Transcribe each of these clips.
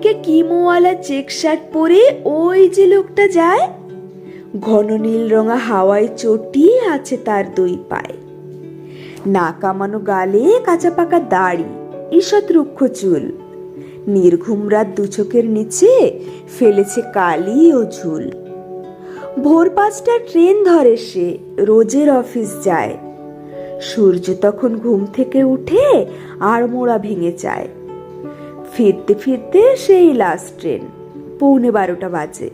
দিকে কিমোওয়ালা check shirt পরে ওই যে লোকটা যায়। ঘন নীল রঙা হাওয়ায় চটি আছে তার দুই পায়ে। না কামানো গালে কাঁচা পাকা দাড়ি, ঈষৎ রুক্ষ চুল। নির্ঘুম রাত দুচোখের নিচে ফেলেছে কালি ও ঝুল। ভোর পাঁচটা ট্রেন ধরে সে, রোজের অফিস যায়। সূর্য তখন ঘুম থেকে উঠে আর মোড়া ভেঙে যায়। ফিরতে ফিরতে সেই লাস্ট ট্রেন পৌনে বারোটা বাজে।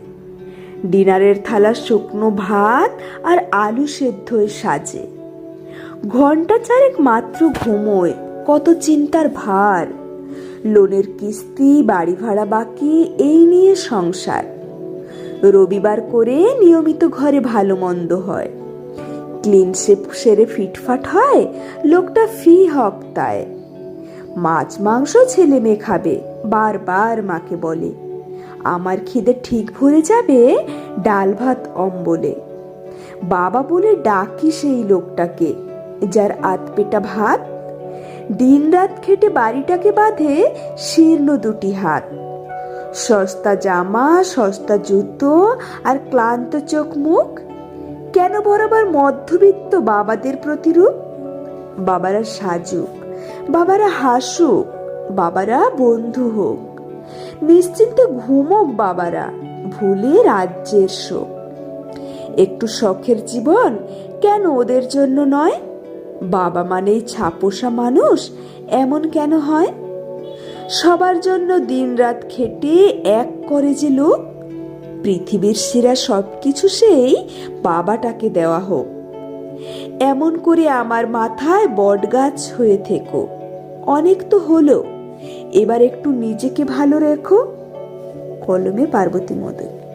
ডিনারের থালা শুকনো ভাত আর আলু সেদ্ধয় সাজে। ঘণ্টা চারেক মাত্র ঘুমোয়, কত চিন্তার ভার। লোনের কিস্তি, বাড়ি ভাড়া বাকি, এই নিয়ে সংসার। রবিবার করে নিয়মিত ঘরে ভালো মন্দ হয়। ক্লিন সেরে ফিটফাট হয়, লোকটা ফি হপ্তায়। মাছ, মাংস ছেলে মেয়ে খাবে, বারবার মাকে বলে। আমার খিদে ঠিক ভরে যাবে, ডাল ভাত অম্বলে। বাবা বলে, ডাকি সেই লোকটাকে, যার আতপেটা ভাত। দিন রাত খেটে বাড়িটাকে বাঁধে শীর্ণ দুটি হাত। সস্তা জামা, সস্তা জুতো আর ক্লান্ত চোখ মুখ। কেন বরাবর মধ্যবিত্ত বাবাদের প্রতিরূপ? বাবারা সাজুক। বাবারা হাসুক, বাবারা বন্ধু হোক। নিশ্চিন্তে ঘুমোক বাবারা, ভুলে রাজ্যের শোক। একটু শখের জীবন কেন ওদের জন্য নয়? বাবা মানেই ছাপোষা মানুষ, এমন কেন হয়? সবার জন্য দিনরাত খেটে এক করে যে লোক, পৃথিবীর সেরা সব কিছু সেই বাবাটাকে দেওয়া হোক। এমন করে আমার মাথায় বটগাছ হয়ে থেকো। অনেক তো হলো। এবার একটু নিজেকে ভালো রেখো। কলমে পার্বতী মদন।